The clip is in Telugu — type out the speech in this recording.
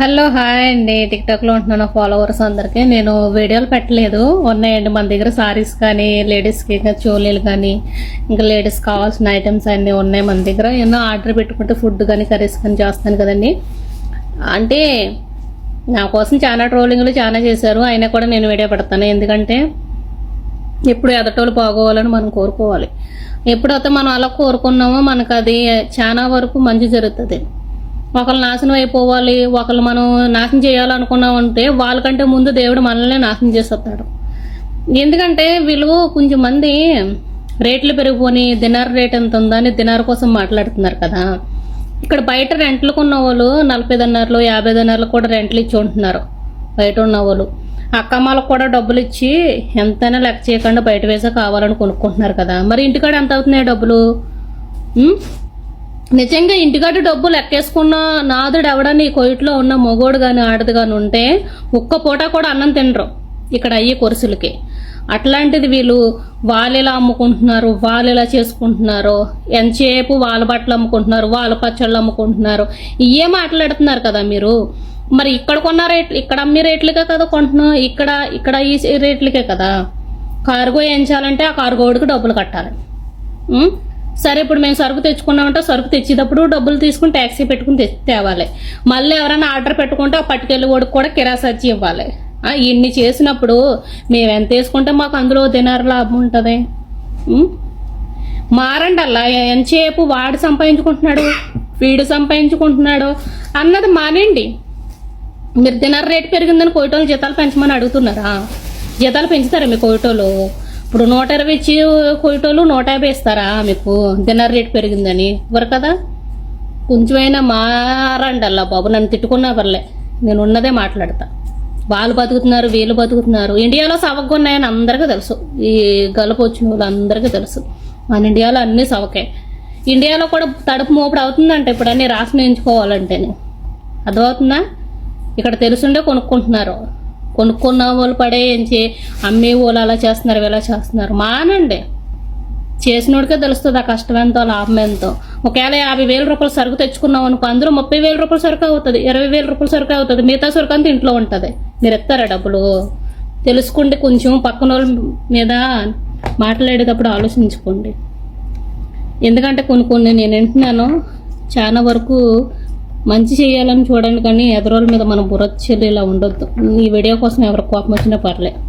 హలో హాయ్ అండి. టిక్టాక్లో ఉంటున్నాను ఫాలోవర్స్ అందరికీ. నేను వీడియోలు పెట్టలేదు. ఉన్నాయండి మన దగ్గర సారీస్ కానీ లేడీస్కి ఇంకా చోలీలు కానీ ఇంకా లేడీస్ కావాల్సిన ఐటమ్స్ అన్నీ ఉన్నాయి మన దగ్గర. ఎన్నో ఆర్డర్ పెట్టుకుంటే ఫుడ్ కానీ కర్రీస్ కానీ చేస్తాను కదండి. అంటే నా కోసం చాలా ట్రోలింగ్లు చాలా చేశారు. అయినా కూడా నేను వీడియో పెడతాను. ఎందుకంటే ఎప్పుడు ఎదటోళ్ళు బాగోవాలని మనం కోరుకోవాలి. ఎప్పుడైతే మనం అలా కోరుకున్నామో మనకు అది చాలా వరకు మంచి జరుగుతుంది. ఒకళ్ళు నాశనం అయిపోవాలి ఒకళ్ళు మనం నాశనం చేయాలనుకున్నామంటే వాళ్ళకంటే ముందు దేవుడు మనల్ని నాశనం చేసేస్తాడు. ఎందుకంటే వీళ్ళు కొంచెం మంది రేట్లు పెరిగిపోని దినార్ రేట్ ఎంత ఉందని దినార్ కోసం మాట్లాడుతున్నారు కదా. ఇక్కడ బయట రెంట్లకు ఉన్న వాళ్ళు నలభై దినార్లు యాభై దినార్లు కూడా రెంట్లు ఇచ్చి ఉంటున్నారు బయట ఉన్న వాళ్ళు అక్కమ్మలకు కూడా డబ్బులు ఇచ్చి ఎంతైనా లెక్క చేయకుండా బయట వేసా కావాలని కొనుక్కుంటున్నారు కదా. మరి ఇంటికాడ ఎంత అవుతున్నాయి డబ్బులు? నిజంగా ఇంటికాడ డబ్బులు లెక్కేసుకున్న నాదుడు ఎవడని కొయిట్లో ఉన్న మగోడు కానీ ఆడది కానీ ఉంటే ఒక్క పూట కూడా అన్నం తినరు ఇక్కడ అయ్యే కొరుసులకి. అట్లాంటిది వీళ్ళు వాళ్ళు ఇలా అమ్ముకుంటున్నారు వాళ్ళు ఇలా చేసుకుంటున్నారు ఎంతసేపు వాళ్ళ బట్టలు అమ్ముకుంటున్నారు వాళ్ళ పచ్చళ్ళు అమ్ముకుంటున్నారు ఇవే మాట్లాడుతున్నారు కదా మీరు. మరి ఇక్కడ కొన్న రేట్లు ఇక్కడ అమ్మే రేట్లకే కదా కొంటున్నాం ఇక్కడ ఇక్కడ ఈ రేట్లకే కదా. కార్గో ఏం చేయాలంటే ఆ కార్గోడికి డబ్బులు కట్టాలి. సరే ఇప్పుడు మేము సరుకు తెచ్చుకున్నామంటే సరుకు తెచ్చేటప్పుడు డబ్బులు తీసుకుని ట్యాక్సీ పెట్టుకుని తెచ్చి తేవాలి. మళ్ళీ ఎవరైనా ఆర్డర్ పెట్టుకుంటే ఆ పట్టుకెళ్ళి వాడికి కూడా కిరాసచ్చి ఇవ్వాలి. ఇన్ని చేసినప్పుడు మేము ఎంత వేసుకుంటే మాకు అందులో తినారు లాభం ఉంటుంది. మారండి అలా ఎంతసేపు వాడు సంపాదించుకుంటున్నాడు? వీడు సంపాదించుకుంటున్నాడు? అన్నది మానండి మీరు తినర్ రేటు పెరిగిందని కోయిటోలు జీతాలు పెంచమని అడుగుతున్నారా? జీతాలు పెంచుతారా మీ కోయిటోళ్ళు? ఇప్పుడు నూట ఇరవై ఇచ్చి కోయిటోలు నూట యాభై ఇస్తారా మీకు? డిన్నర్ రేట్ పెరిగిందని. ఇవ్వరు కదా? కొంచెమైనా మారండి అలా బాబు నన్ను తిట్టుకున్నా పర్లే. నేను ఉన్నదే మాట్లాడతా. వాళ్ళు బతుకుతున్నారు వీళ్ళు బతుకుతున్నారు. ఇండియాలో సవగ్గా ఉన్నాయని అందరికీ తెలుసు. ఈ గలుపు వచ్చిన వాళ్ళు అందరికీ తెలుసు. మన ఇండియాలో అన్నీ సవకే. ఇండియాలో కూడా తడుపు మోపుడు అవుతుందంట ఇప్పుడు అన్ని రాసిన ఎంచుకోవాలంటేనే. అర్థమవుతుందా? ఇక్కడ తెలుసుండే కొనుక్కుంటున్నారు. కొనుక్కున్న వాళ్ళు పడేయించి అమ్మే వాళ్ళు అలా చేస్తున్నారు ఇలా చేస్తున్నారు. మానండి. చేసినోడికే తెలుస్తుంది ఆ కష్టం ఎంతో లాభం ఎంతో. ఒకవేళ యాభై వేల రూపాయలు సరుకు తెచ్చుకున్నాం అనుకో అందులో ముప్పై వేల రూపాయల సరుకు అవుతుంది ఇరవై వేల రూపాయల సరుకు అవుతుంది మిగతా సరుకు అంతా ఇంట్లో ఉంటుంది. మీరు ఎత్తారా డబ్బులు? తెలుసుకోండి కొంచెం పక్కన వాళ్ళ మీద మాట్లాడేటప్పుడు ఆలోచించుకోండి. ఎందుకంటే కొన్ని కొన్ని నేను వింటున్నాను చాలా వరకు మంచి చేయాలని చూడండి కానీ ఎదరోళ్ళ మీద మనం బుర్ర ఇలా ఉండొద్దు. ఈ వీడియో కోసం ఎవరికి కోపం వచ్చినా పర్లేదు